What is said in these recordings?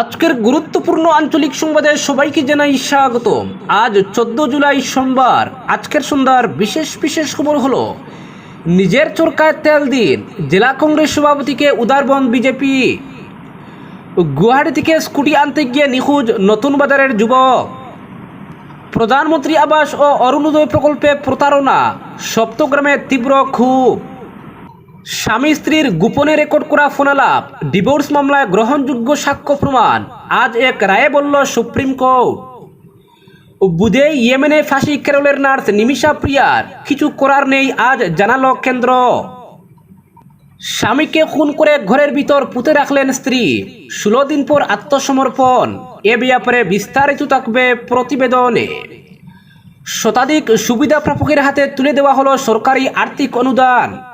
আজকের গুরুত্বপূর্ণ আঞ্চলিক সংবাদে সবাইকে জানাই স্বাগত আজ চোদ্দ জুলাই সোমবার, আজকের সন্ধ্যার বিশেষ বিশেষ খবর হলো, নিজের চরকায় তেল দিন, জেলা কংগ্রেস সভাপতিকে উদারবন বিজেপি। গুয়াহাটি থেকে স্কুটি আনতে গিয়ে নিখোঁজ নতুন বাজারের যুবক। প্রধানমন্ত্রী আবাস ও অরুণোদয় প্রকল্পে প্রতারণা, সপ্তগ্রামে তীব্র ক্ষোভ। স্বামী স্ত্রীর গোপনে রেকর্ড করা ফোনালাপ, ডিভোর্স মামলায় গ্রহণযোগ্য সাক্ষ্য প্রমাণ, আজ এক রায়ে বলল সুপ্রিম কোর্ট। বুধে ইয়েমেনে ফাঁসি কেরলের নার্স নিমিষা প্রিয়ার, কিছু করার নেই, আজ জানালো কেন্দ্র। স্বামীকে খুন করে ঘরের ভিতর পুঁতে রাখলেন স্ত্রী। ষোলো দিন পর আত্মসমর্পণ, এ ব্যাপারে বিস্তারিত থাকবে প্রতিবেদনে। শতাধিক সুবিধা প্রাপকের হাতে তুলে দেওয়া হলো সরকারি আর্থিক অনুদান।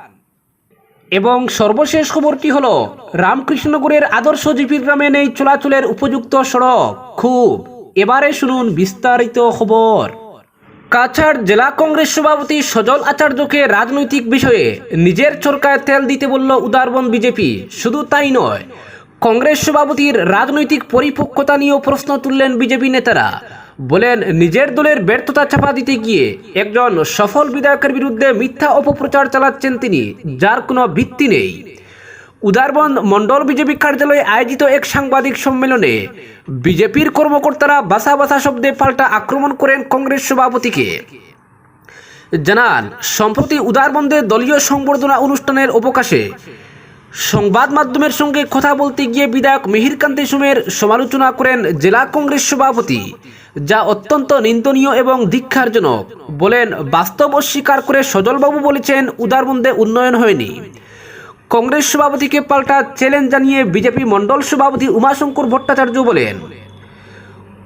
এবং সর্বশেষ খবরটি হল, রামকৃষ্ণনগরের আদর্শ জিপির গ্রামে নেই চলাচলের উপযুক্ত সড়ক। খুব। এবারে শুনুন বিস্তারিত খবর। কাছাড় জেলা কংগ্রেস সভাপতি সজল আচার্যকে রাজনৈতিক বিষয়ে নিজের চরকায় তেল দিতে বলল উদারবন বিজেপি। শুধু তাই নয়, কংগ্রেস সভাপতির রাজনৈতিক পরিপক্কতা নিয়েও প্রশ্ন তুললেন বিজেপি নেতারা। বলেন, নিজের দলের ব্যর্থতা চাপা দিতে গিয়ে একজন সফল বিধায়কের বিরুদ্ধে মিথ্যা অপপ্রচার চালাচ্ছেন তিনি, যার কোনো ভিত্তি নেই। উদারবন্দ মণ্ডল বিজেপি কার্যালয়ে আয়োজিত এক সাংবাদিক সম্মেলনে বিজেপির কর্মকর্তারা বাসা বাসা শব্দে পাল্টা আক্রমণ করেন কংগ্রেস সভাপতিকে। জানান, সম্প্রতি উদারবন্দে দলীয় সংবর্ধনা অনুষ্ঠানের অবকাশে সংবাদ মাধ্যমের সঙ্গে কথা বলতে গিয়ে বিধায়ক মিহিরকান্তি সুমের সমালোচনা করেন জেলা কংগ্রেস সভাপতি। যা অত্যন্ত নিন্দনীয় এবং দীক্ষারজনক বলেন, বাস্তব অস্বীকার করে সজলবাবু বলেছেন উদারবন্দে উন্নয়ন হয়নি। কংগ্রেস সভাপতিকে পাল্টা চ্যালেঞ্জ জানিয়ে বিজেপি মণ্ডল সভাপতি উমাশঙ্কর ভট্টাচার্য বলেন,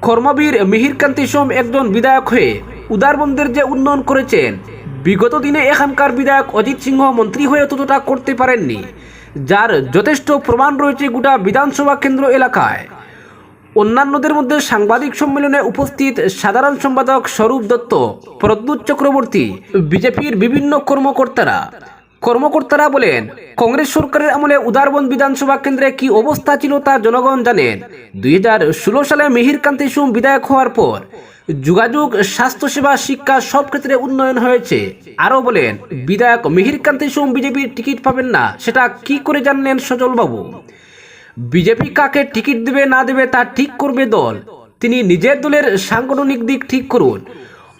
কর্মবীর মিহিরকান্তি সোম একজন বিধায়ক হয়ে উদারবন্দের যে উন্নয়ন করেছেন, বিগত দিনে এখানকার বিধায়ক অজিত সিংহ মন্ত্রী হয়ে ততটা করতে পারেননি, যার যথেষ্ট প্রমাণ রয়েছে গোটা বিধানসভা কেন্দ্র এলাকায়। অন্যান্যদের মধ্যে সাংবাদিক সম্মেলনে উপস্থিত সাধারণ সম্পাদক স্বরূপ দত্ত, প্রদ্যুৎ চক্রবর্তী, বিজেপির বিভিন্ন কর্মকর্তারা। কর্মকর্তারা বলেন, কংগ্রেস সরকারের আমলে উদারবন বিধানসভা কেন্দ্রে কি অবস্থা ছিল তা জনগণ জানেন। দুই হাজার ষোলো সালে মিহিরকান্তি সুম বিধায়ক হওয়ার পর যোগাযোগ, স্বাস্থ্যসেবা, শিক্ষা সব ক্ষেত্রে উন্নয়ন হয়েছে। আরও বলেন, বিধায়ক মিহিরকান্তি সুম বিজেপির টিকিট পাবেন না, সেটা কি করে জানলেন সজলবাবু? বিজেপি কাকে টিকিট দেবে, না দেবে তা ঠিক করবে দল। তিনি নিজের দলের সাংগঠনিক দিক ঠিক করুন।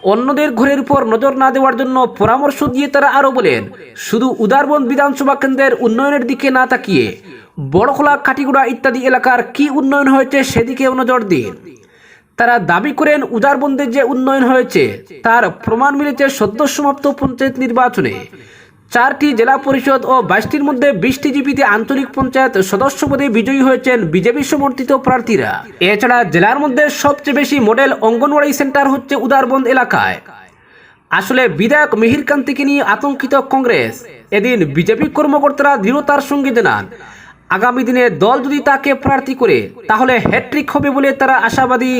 অন্যদের ঘরের উপর নজর না দেওয়ার জন্য পরামর্শ দিয়ে তারা আরও বলেন, শুধু উদারবন বিধানসভা কেন্দ্রের উন্নয়নের দিকে না তাকিয়ে, বড়খোলা কাটিগুড়া ইত্যাদি এলাকার কি উন্নয়ন হয়েছে সেদিকেও নজর দিন। তারা দাবি করেন, উদারবন্দের যে উন্নয়ন হয়েছে, তার প্রমাণ মিলেছে সদ্য সমাপ্ত পঞ্চায়েত নির্বাচনে। চারটি জেলা পরিষদ ও বাইশটির মধ্যে বিশটি জিপিতে আঞ্চলিক পঞ্চায়েত সদস্য পদে বিজয়ী হয়েছেন বিজেপি সমর্থিত প্রার্থীরা। এছাড়া জেলার মধ্যে সবচেয়ে বেশি মডেল অঙ্গনওয়াড়ি সেন্টার হচ্ছে উদারবন্দ এলাকায়। আসলে বিধায়ক মিহিরকান্তিকে নিয়ে আতঙ্কিত কংগ্রেস। এদিন বিজেপি কর্মকর্তারা দৃঢ়তার সঙ্গে জানান, আগামী দিনে দল যদি তাকে প্রার্থী করে, তাহলে হ্যাট্রিক হবে বলে তারা আশাবাদী।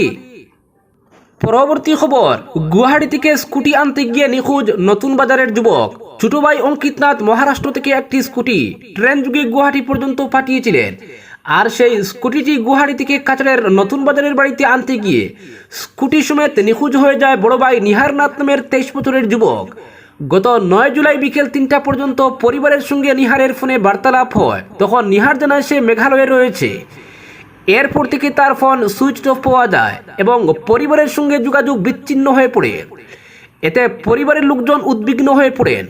পরবর্তী খবর, গুয়াহাটি থেকে স্কুটি আনতে গিয়ে নিখোঁজ নতুন বাজারের যুবক। ছোট ভাই অঙ্কিত নাথ মহারাষ্ট্র থেকে একটি স্কুটি ট্রেন যুগে গুয়াহাটি পর্যন্ত পাঠিয়েছিলেন। আর সেই স্কুটিটি গুয়াহাটি থেকে কাছাড়ের নতুন বাজারের বাড়িতে আনতে গিয়ে স্কুটি সমেত নিখোঁজ হয়ে যায় বড় ভাই নিহার নাথ নামের তেইশ বছরের যুবক। গত নয় জুলাই বিকেল তিনটা পর্যন্ত পরিবারের সঙ্গে নিহারের ফোনে বার্তালাপ হয়। তখন নিহার জানায় সে মেঘালয়ে রয়েছে। এরপর থেকে তার ফোন সুইচ অফ পাওয়া যায় এবং পরিবারের সঙ্গে যোগাযোগ বিচ্ছিন্ন হয়ে পড়ে। এতে পরিবারের লোকজন উদ্বিগ্ন হয়ে পড়েন।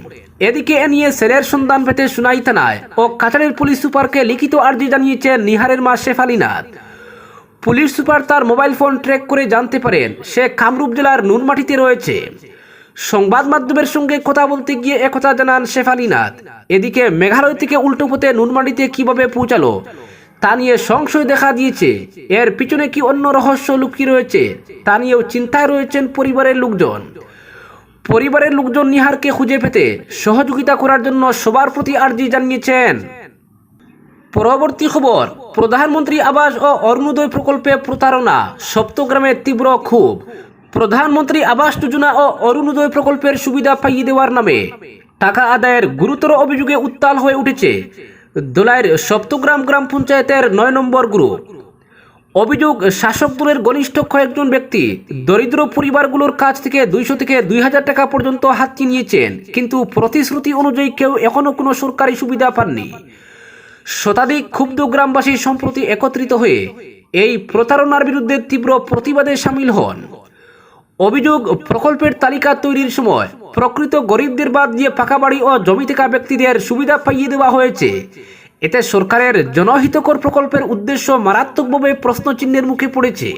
এদিকে এ নিয়ে ছেলের সন্ধান পেতে সুনাই থানায় ও কাছাড়ের পুলিশ সুপারকে লিখিত আর্জি জানিয়েছেন নিহারের মা শেফালিনাথ। পুলিশ সুপার তার মোবাইল ফোন ট্র্যাক করে জানতে পারেন, সে কামরূপ জেলার নুনমাটিতে রয়েছে। সংবাদ মাধ্যমের সঙ্গে কথা বলতে গিয়ে একথা জানান শেফালিনাথ। এদিকে মেঘালয় থেকে উল্টো পথে নুনমাটিতে কীভাবে পৌঁছালো তা নিয়ে সংশয় দেখা দিয়েছে। এর পিছনে কি অন্য রহস্য লুকিয়ে রয়েছে? তা নিয়েও চিন্তায় রয়েছেন পরিবারের লোকজন। পরিবারের লোকজন নিহারকে খুঁজে পেতে সহযোগিতা করার জন্য সবার প্রতি আর্জি জানিয়েছেন। পরবর্তী খবর, প্রধানমন্ত্রী আবাস ও অরুণোদয় প্রকল্পে প্রতারণা, সপ্তগ্রামে তীব্র ক্ষোভ। প্রধানমন্ত্রী আবাস যোজনা ও অরুণোদয় প্রকল্পের সুবিধা পাইয়ে দেওয়ার নামে। টাকা আদায়ের গুরুতর অভিযোগে উত্তাল হয়ে উঠেছে। দোলাইয়ের সপ্তগ্রাম গ্রাম পঞ্চায়েতের নয় নম্বর গ্রুপ। অভিযোগ শাসক দলের ঘনিষ্ঠ কয়েকজন ব্যক্তি দরিদ্র পরিবারগুলোর কাছ থেকে দুইশো থেকে দুই হাজার টাকা পর্যন্ত হাতিয়ে নিয়েছেন, কিন্তু প্রতিশ্রুতি অনুযায়ী কেউ এখনও কোনো সরকারি সুবিধা পাননি। শতাধিক ক্ষুব্ধ গ্রামবাসী সম্প্রতি একত্রিত হয়ে এই প্রতারণার বিরুদ্ধে তীব্র প্রতিবাদে সামিল হন। অভিযোগ, প্রকল্পের তালিকা তৈরির সময় প্রকৃত গরিবদের বাদ দিয়ে পাকা বাড়ি ও জমি থাকা ব্যক্তিদের সুবিধা পাইয়ে দেওয়া হয়েছে। এতে সরকারের জনহিতকর প্রকল্পের উদ্দেশ্য মারাত্মকভাবে প্রশ্নচিহ্নের মুখে পড়েছে।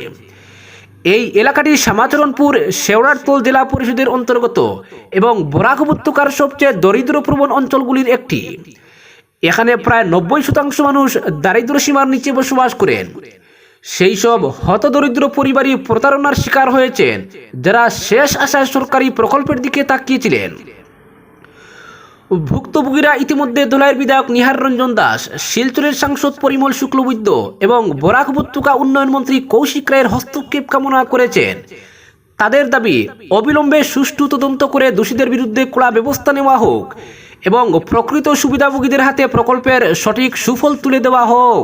এই এলাকাটি শ্যামাচরণপুর, শেওড়ারতল জেলা পরিষদের অন্তর্গত এবং বরাক উপত্যকার সবচেয়ে দরিদ্রপ্রবণ অঞ্চলগুলির একটি। এখানে প্রায় নব্বই শতাংশ মানুষ দারিদ্র সীমার নিচে বসবাস করেন। সেই সব হতদরিদ্র পরিবারই প্রতারণার শিকার হয়েছেন, যারা শেষ আশায় সরকারি প্রকল্পের দিকে তাকিয়েছিলেন। ভুক্তভোগীরা ইতিমধ্যে দোলাইয়ের বিধায়ক নিহার রঞ্জন দাস, শিলচরের সাংসদ পরিমল শুক্লবৈদ্য এবং বরাক উপত্যকা উন্নয়ন মন্ত্রী কৌশিক রায়ের হস্তক্ষেপ কামনা করেছেন। তাদের দাবি, অবিলম্বে সুষ্ঠু তদন্ত করে দোষীদের বিরুদ্ধে কড়া ব্যবস্থা নেওয়া হোক এবং প্রকৃত সুবিধাভোগীদের হাতে প্রকল্পের সঠিক সুফল তুলে দেওয়া হোক।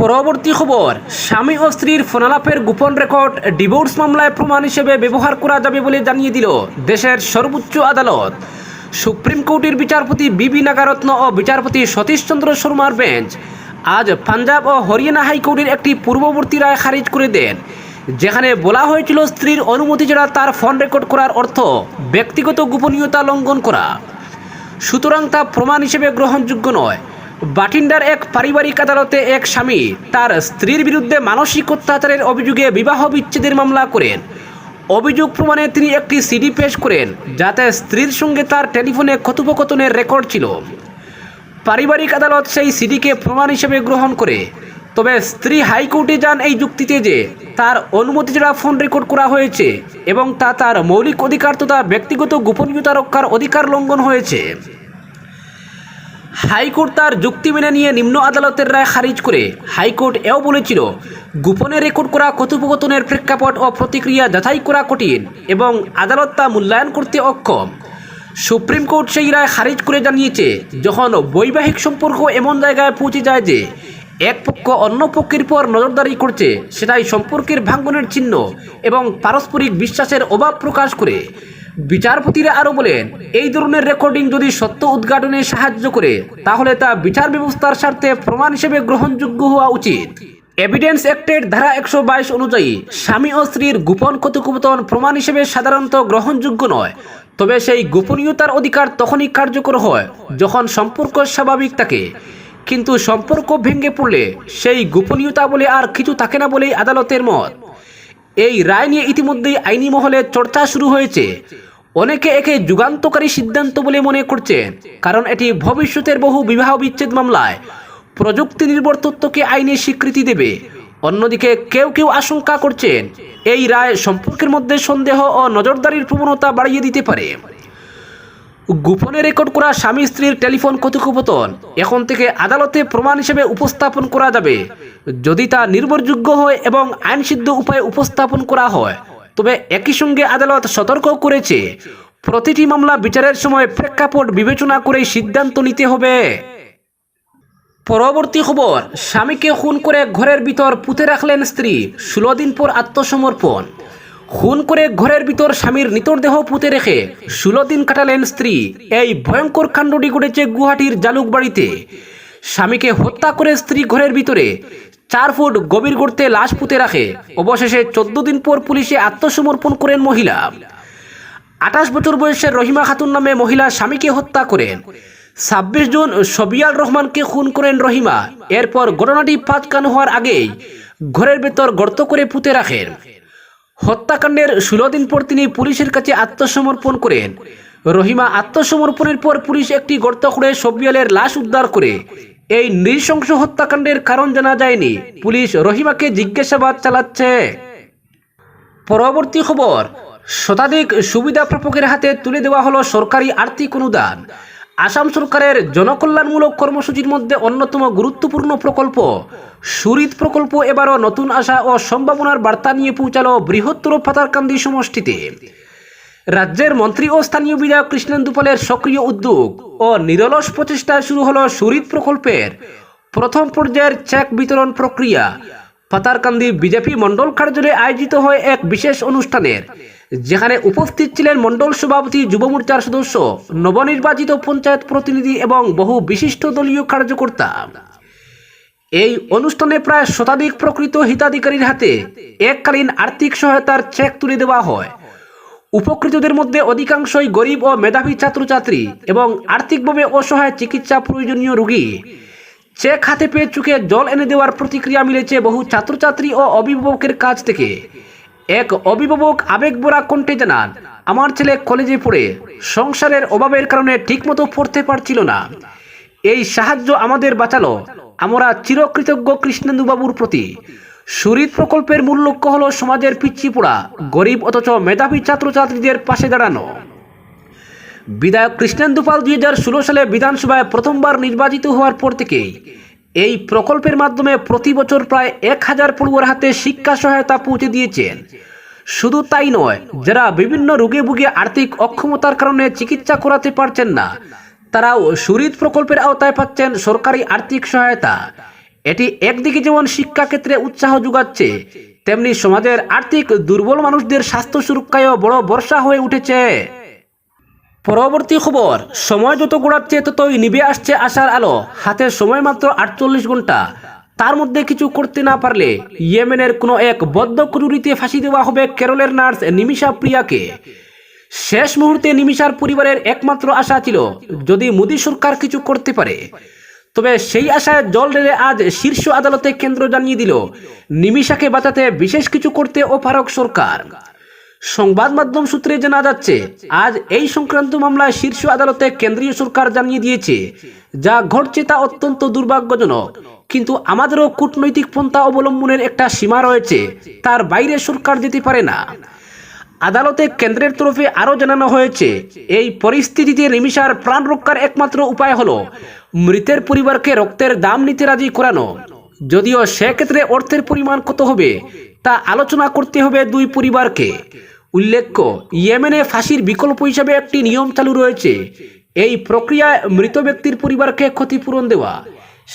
পরবর্তী খবর, স্বামী ও স্ত্রীর ফোনালাপের গোপন রেকর্ড ডিভোর্স মামলায় প্রমাণ হিসেবে ব্যবহার করা যাবে বলে জানিয়ে দিল দেশের সর্বোচ্চ আদালত। সুপ্রিম কোর্টের বিচারপতি বিবি নাগারত্ন ও বিচারপতি সতীশচন্দ্র শর্মার বেঞ্চ আজ পাঞ্জাব ও হরিয়ানা হাইকোর্টের একটি পূর্ববর্তী রায় খারিজ করে দেন, যেখানে বলা হয়েছিল স্ত্রীর অনুমতি ছাড়া তার ফোন রেকর্ড করার অর্থ ব্যক্তিগত গোপনীয়তা লঙ্ঘন করা। সুতরাং তা প্রমাণ হিসেবে গ্রহণযোগ্য নয়। বাটিন্ডার এক পারিবারিক আদালতে এক স্বামী তার স্ত্রীর বিরুদ্ধে মানসিক অত্যাচারের অভিযোগে বিবাহ বিচ্ছেদের মামলা করেন। অভিযোগ প্রমাণে তিনি একটি সিডি পেশ করেন, যাতে স্ত্রীর সঙ্গে তার টেলিফোনে কথোপকথনের রেকর্ড ছিল। পারিবারিক আদালত সেই সিডিকে প্রমাণ হিসেবে গ্রহণ করে। তবে স্ত্রী হাইকোর্টে যান এই যুক্তিতে যে তার অনুমতি ছাড়া ফোন রেকর্ড করা হয়েছে এবং তা তার মৌলিক অধিকার তথা ব্যক্তিগত গোপনীয়তা রক্ষার অধিকার লঙ্ঘন হয়েছে। হাইকোর্ট তার যুক্তি মেনে নিয়ে নিম্ন আদালতের রায় খারিজ করে হাইকোর্ট এও বলেছিল, গোপনে রেকর্ড করা কথোপকথনের প্রেক্ষাপট ও প্রতিক্রিয়া যাচাই করা কঠিন এবং আদালত তা মূল্যায়ন করতে অক্ষম। সুপ্রিম কোর্ট সেই রায় খারিজ করে জানিয়েছে, যখন বৈবাহিক সম্পর্ক এমন জায়গায় পৌঁছে যায় যে এক পক্ষ অন্য পক্ষের পর নজরদারি করছে, সেটাই সম্পর্কের ভাঙ্গনের চিহ্ন এবং পারস্পরিক বিশ্বাসের অভাব প্রকাশ করে। বিচারপতিরা আরও বলেন, এই ধরনের রেকর্ডিং যদি সত্য উদ্ঘাটনে সাহায্য করে, তাহলে তা বিচার ব্যবস্থার স্বার্থে প্রমাণ হিসেবে গ্রহণযোগ্য হওয়া উচিত। এভিডেন্স অ্যাক্টের ধারা একশো বাইশ অনুযায়ী, স্বামী ও স্ত্রীর গোপন কথোপকথন প্রমাণ হিসেবে সাধারণত গ্রহণযোগ্য নয়। তবে সেই গোপনীয়তার অধিকার তখনই কার্যকর হয়, যখন সম্পর্ক স্বাভাবিক থাকে। কিন্তু সম্পর্ক ভেঙে পড়লে সেই গোপনীয়তা বলে আর কিছু থাকে না বলেই আদালতের মত। এই রায় নিয়ে ইতিমধ্যেই আইনি মহলে চর্চা শুরু হয়েছে। অনেকে একে যুগান্তকারী সিদ্ধান্ত বলে মনে করছেন কারণ এটি ভবিষ্যতের বহু বিবাহ বিচ্ছেদ মামলায় প্রযুক্তি নির্ভর তথ্যকে আইনে স্বীকৃতি দেবে। অন্যদিকে কেউ কেউ আশঙ্কা করছেন, এই রায় সম্পর্কের মধ্যে সন্দেহ ও নজরদারির প্রবণতা বাড়িয়ে দিতে পারে। গোপনে রেকর্ড করা স্বামী স্ত্রীর টেলিফোন কথোপকথন। এখন থেকে আদালতে প্রমাণ হিসেবে উপস্থাপন করা যাবে। যদি তা নির্ভরযোগ্য হয় এবং আইনসিদ্ধ উপায়ে উপস্থাপন করা হয়, তবে একই সঙ্গে আদালত সতর্ক করেছে। প্রতিটি মামলা বিচারের সময় প্রেক্ষাপট বিবেচনা করে সিদ্ধান্ত নিতে হবে। পরবর্তী খবর, স্বামীকে খুন করে ঘরের ভিতর পুঁতে রাখলেন স্ত্রী। ষোলো দিন পর আত্মসমর্পণ। খুন করে ঘরের ভিতর স্বামীর নিতরদেহ পুঁতে রেখে ষোলো দিন কাটালেন স্ত্রী। এই ভয়ঙ্কর কাণ্ডটি ঘটেছে গুয়াহাটির জালুকবাড়িতে। স্বামীকে হত্যা করে স্ত্রী ঘরের ভিতরে চার ফুট গভীর গর্তে লাশ পুঁতে রাখে। অবশেষে চোদ্দ দিন পর পুলিশে আত্মসমর্পণ করেন মহিলা। আঠাশ বছর বয়সের রহিমা খাতুন নামে মহিলা স্বামীকে হত্যা করেন। ছাব্বিশ জুন সবিয়াল রহমানকে খুন করেন রহিমা। এরপর ঘটনাটি পাঁচ কান হওয়ার আগেই ঘরের ভেতর গর্ত করে পুঁতে রাখেন। হত্যাকাণ্ডের ষোলো দিন পর তিনি পুলিশের কাছে আত্মসমর্পণ করেন। রহিমা আত্মসমর্পণের পর পুলিশ একটি গর্ত খুঁড়ে সবিয়ালের লাশ উদ্ধার করে। এই নৃশংস হত্যাকাণ্ডের কারণ জানা যায়নি। পুলিশ রহিমাকে জিজ্ঞাসাবাদ চালাচ্ছে। পরবর্তী খবর, শতাধিক সুবিধা প্রাপকের হাতে তুলে দেওয়া হলো সরকারি আর্থিক অনুদান। আসাম সরকারের জনকল্যাণমূলক কর্মসূচির মধ্যে অন্যতম গুরুত্বপূর্ণ প্রকল্প। সুরিত প্রকল্প এবারও নতুন আশা ও সম্ভাবনার বার্তা নিয়ে পৌঁছালো বৃহত্তর পাতারকান্দি সমষ্টিতে। রাজ্যের মন্ত্রী ও স্থানীয় বিধায়ক কৃষ্ণেন্দু পালের সক্রিয় উদ্যোগ ও নিরলস প্রচেষ্টায় শুরু হলো সুরিত প্রকল্পের। প্রথম পর্যায়ের চেক বিতরণ প্রক্রিয়া। পাতারকান্দি বিজেপি মণ্ডল কার্যালয়ে আয়োজিত হয় এক বিশেষ অনুষ্ঠানের। যেখানে উপস্থিত ছিলেন মণ্ডল সভাপতি, যুব মোর্চার সদস্য, নবনির্বাচিত পঞ্চায়েত প্রতিনিধি এবং বহু বিশিষ্ট দলীয় কার্যকর্তা। এই অনুষ্ঠানে প্রায় শতাধিক প্রকৃত হিতাধিকারীর হাতে এককালীন আর্থিক সহায়তার চেক তুলে দেওয়া হয়। উপকৃতদের মধ্যে অধিকাংশই গরিব ও মেধাবী ছাত্রছাত্রী এবং আর্থিকভাবে অসহায় চিকিৎসা প্রয়োজনীয় রোগী। চেক হাতে পেয়ে চোখে জল এনে দেওয়ার প্রতিক্রিয়া মিলেছে বহু ছাত্রছাত্রী ও অভিভাবকের কাছ থেকে। এক অভিভাবক আবেগভরা কণ্ঠে জানান, আমার ছেলে কলেজে পড়ে, সংসারের অভাবের কারণে ঠিকমতো পড়তে পারছিল না। এই সাহায্য আমাদের বাঁচালো। আমরা চিরকৃতজ্ঞ কৃষ্ণেন্দুবাবুর প্রতি। শরীর প্রকল্পের মূল লক্ষ্য হলো সমাজের পিছিয়ে পড়া, গরিব অথচ মেধাবী ছাত্রছাত্রীদের পাশে দাঁড়ানো। বিধায়ক কৃষ্ণেন্দু পাল দুই সালে বিধানসভায় প্রথমবার নির্বাচিত হওয়ার পর থেকেই এই প্রকল্পের মাধ্যমে প্রতি বছর প্রায় এক হাজার পড়ুয়ার হাতে শিক্ষা সহায়তা পৌঁছে দিয়েছেন। শুধু তাই নয়, যারা বিভিন্ন রোগে ভুগে আর্থিক অক্ষমতার কারণে চিকিৎসা করাতে পারছেন না, তারাও শরীর প্রকল্পের আওতায় পাচ্ছেন সরকারি আর্থিক সহায়তা। এটি একদিকে যেমন শিক্ষাক্ষেত্রে উৎসাহ যোগাচ্ছে, তেমনি সমাজের আর্থিক দুর্বল মানুষদের স্বাস্থ্য সুরক্ষায়ও বড় বর্ষা হয়ে উঠেছে। পরবর্তী খবর, সময় যত গোড়াচ্ছে ততই নিবে আসছে আশার আলো। হাতে সময় মাত্র আটচল্লিশ ঘণ্টা। তার মধ্যে কিছু করতে না পারলে ইয়েমেনের কোনো এক বদ্ধ কুরুরিতে ফাঁসি দেওয়া হবে কেরলের নার্স নিমিষা প্রিয়াকে। শেষ মুহূর্তে নিমিষার পরিবারের একমাত্র আশা ছিল, যদি মোদী সরকার কিছু করতে পারে। তবে সেই আশায় জল ঢেলে আজ শীর্ষ আদালতে কেন্দ্র জানিয়ে দিল নিমিষাকে বাঁচাতে বিশেষ কিছু করতে অপারক সরকার। সংবাদ মাধ্যম সূত্রে জানা যাচ্ছে, আজ এই সংক্রান্ত মামলায় শীর্ষ আদালতে কেন্দ্রীয় সরকার জানিয়ে দিয়েছে, যা ঘটছে তা অত্যন্ত দুর্ভাগ্যজনক। কিন্তু আমাদেরও কূটনৈতিক পন্থা অবলম্বনের একটা সীমা রয়েছে, তার বাইরে সরকার যেতে পারে না। আদালতে কেন্দ্রের তরফে আরও জানানো হয়েছে, এই পরিস্থিতিতে নিমিষার প্রাণ রক্ষার একমাত্র উপায় হলো মৃতের পরিবারকে রক্তের দাম নিতে রাজি করানো। যদিও সেক্ষেত্রে অর্থের পরিমাণ কত হবে, তা আলোচনা করতে হবে দুই পরিবারকে। উল্লেখ্য, ইয়েমেনে ফাঁসির বিকল্প হিসাবে একটি নিয়ম চালু রয়েছে। এই প্রক্রিয়ায় মৃত ব্যক্তির পরিবারকে ক্ষতিপূরণ দেওয়া।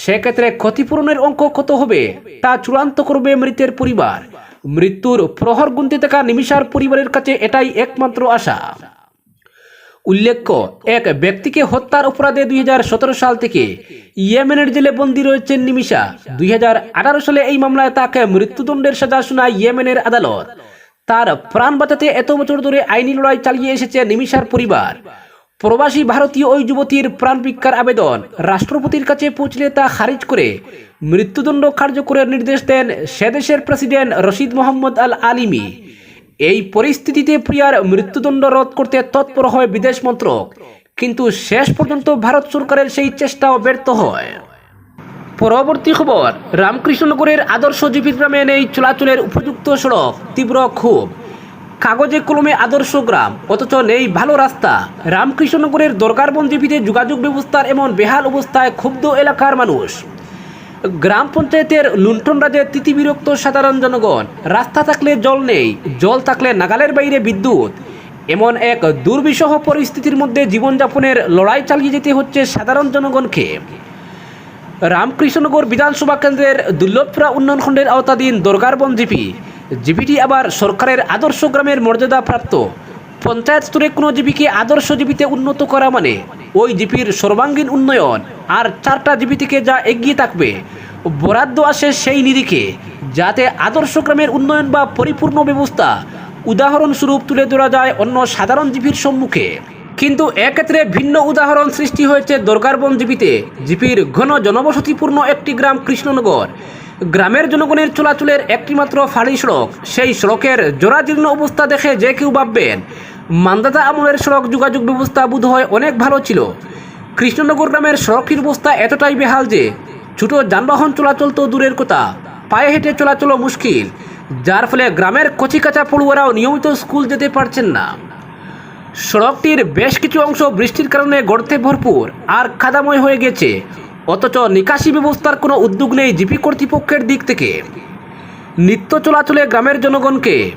সেক্ষেত্রে ক্ষতিপূরণের অঙ্ক কত হবে তা চূড়ান্ত করবে মৃতের পরিবার। মৃত্যুর প্রহর গুনতে থাকা নিমিষার পরিবারের কাছে এটাই একমাত্র আশা। উল্লেখ্য, এক ব্যক্তিকে হত্যার অপরাধে দুই হাজার সতেরো সাল থেকে ইয়েমেনের জেলে বন্দী রয়েছেন নিমিষা। দুই হাজার আঠারো সালে এই মামলায় তাকে মৃত্যুদণ্ডের সাজা শোনায় ইয়েমেনের আদালত। তার প্রাণ বাঁচাতে এত বছর ধরে আইনি লড়াই চালিয়ে এসেছে নিমিষার পরিবার। প্রবাসী ভারতীয় ওই যুবতীর প্রাণ ভিক্ষার আবেদন। রাষ্ট্রপতির কাছে পৌঁছলে তা খারিজ করে মৃত্যুদণ্ড কার্যকরের নির্দেশ দেন সেদেশের president Rashid Mohammad al Alimi. এই পরিস্থিতিতে প্রিয়ার মৃত্যুদণ্ড রদ করতে তৎপর হয় বিদেশ মন্ত্রক। কিন্তু শেষ পর্যন্ত ভারত সরকারের সেই চেষ্টাও ব্যর্থ হয়। পরবর্তী খবর, রামকৃষ্ণনগরের আদর্শ জিপি গ্রামে নেই চলাচলের উপযুক্ত সড়ক, তীব্র ক্ষোভ। কাগজে কলমে আদর্শ গ্রাম, অথচ নেই ভালো রাস্তা। রামকৃষ্ণনগরের দরকারবন জিপিতে যোগাযোগ ব্যবস্থার এমন বেহাল অবস্থায় ক্ষুব্ধ এলাকার মানুষ। গ্রাম পঞ্চায়েতের লুণ্ঠন রাজে তিতিবিরক্ত সাধারণ জনগণ, রাস্তা থাকলে জল নেই, জল থাকলে নাগালের বাইরে বিদ্যুৎ। এমন এক দুর্বিষহ পরিস্থিতির মধ্যে জীবনযাপনের লড়াই চালিয়ে যেতে হচ্ছে সাধারণ জনগণকে। রামকৃষ্ণনগর বিধানসভা কেন্দ্রের দুর্লভপুরা উন্নয়ন খণ্ডের আওতাধীন দরগারবন জিপি। জিপিটি আবার সরকারের আদর্শ গ্রামের মর্যাদা প্রাপ্ত পঞ্চায়েত স্তরে কোনো জিপিকে আদর্শ জিপিতে উন্নত করা মানে ওই জিপির সর্বাঙ্গীন উন্নয়ন আর চারটা জিপি থেকে যা এগিয়ে থাকবে। বরাদ্দ আসে সেই নিরিখে, যাতে আদর্শ গ্রামের উন্নয়ন বা পরিপূর্ণ ব্যবস্থা উদাহরণস্বরূপ তুলে ধরা যায় অন্য সাধারণ জিপির সম্মুখে। কিন্তু এক্ষেত্রে ভিন্ন উদাহরণ সৃষ্টি হয়েছে দরগারবন জিপিতে। জিপির ঘন জনবসতিপূর্ণ একটি গ্রাম কৃষ্ণনগর। গ্রামের জনগণের চলাচলের একটিমাত্র ফাঁড়ি সড়ক। সেই সড়কের জরাজীর্ণ অবস্থা দেখে যে কেউ ভাববেন, মান্দাতা আমলের সড়ক যোগাযোগ ব্যবস্থা বোধ হয় অনেক ভালো ছিল। কৃষ্ণনগর গ্রামের সড়কটির অবস্থা এতটাই বেহাল যে, ছোট যানবাহন চলাচল তো দূরের কথা, পায়ে হেঁটে চলাচলও মুশকিল। যার ফলে গ্রামের কচিকাচা পড়ুয়ারাও নিয়মিত স্কুল যেতে পারছেন না। সড়কটির বেশ কিছু অংশ বৃষ্টির কারণে গর্তে ভরপুর আর কাদাময় হয়ে গেছে। অথচ নিকাশি ব্যবস্থার কোনো উদ্যোগ নেই জিপি কর্তৃপক্ষের দিক থেকে। নিত্য চলাচলে গ্রামের জনগণকে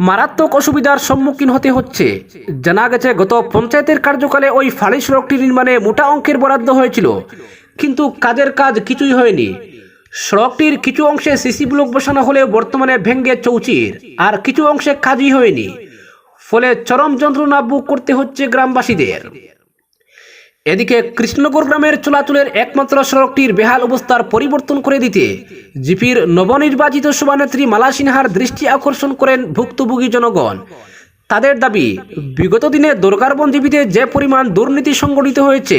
মারাত্মক অসুবিধার সম্মুখীন হতে হচ্ছে। জানা গেছে, গত পঞ্চায়েতের কার্যকালে ওই ফাঁড়ি সড়কটি নির্মাণে মোটা অঙ্কের বরাদ্দ হয়েছিল। কিন্তু কাজের কাজ কিছুই হয়নি। সড়কটির কিছু অংশে সিসি ব্লক বসানো হলেও বর্তমানে ভেঙ্গে চৌচির। আর কিছু অংশে কাজই হয়নি। ফলে চরম যন্ত্রণা বুক করতে হচ্ছে গ্রামবাসীদের। এদিকে কৃষ্ণনগর গ্রামের চলাচলের একমাত্র সড়কটির বেহাল অবস্থার পরিবর্তন করে দিতে জিপির নবনির্বাচিত সভানেত্রী মালা সিনহার দৃষ্টি আকর্ষণ করেন ভুক্তভোগী জনগণ। তাদের দাবি, বিগত দিনে দরকারবন জিপিতে যে পরিমাণ দুর্নীতি সংগঠিত হয়েছে,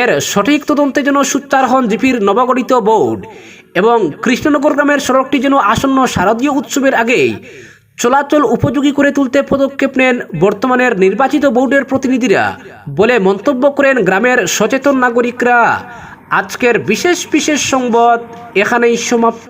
এর সঠিক তদন্তে যেন সুচ্চার হন জিপির নবগঠিত বোর্ড এবং কৃষ্ণনগর গ্রামের সড়কটি যেন আসন্ন শারদীয় উৎসবের আগেই চলাচল উপযোগী করে তুলতে পদক্ষেপ নেন বর্তমানের নির্বাচিত বোর্ডের প্রতিনিধিরা বলে মন্তব্য করেন গ্রামের সচেতন নাগরিকরা। আজকের বিশেষ বিশেষ সংবাদ এখানেই সমাপ্ত।